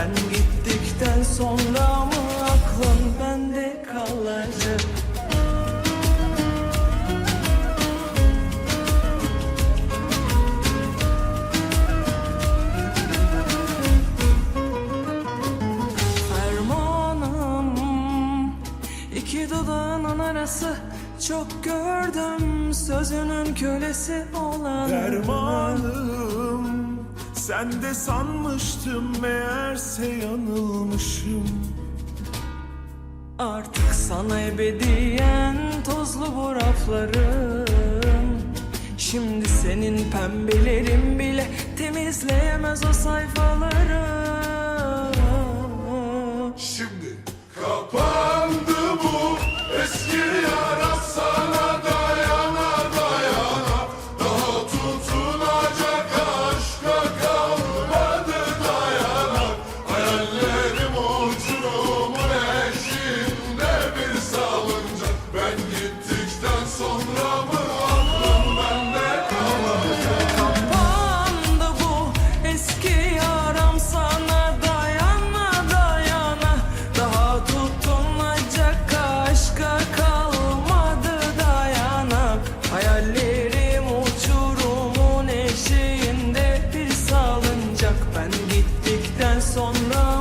Ben gittikten sonra mı aklın bende kalacak? Fermanım iki dudağının arası. Çok gördüm sözünün kölesi olan. Dermanım sen de sanmıştım meğerse yanılmışım. Artık sana ebediyen tozlu bu raflarım Şimdi senin pembelerin bile temizleyemez o sayfaları gittikten sonra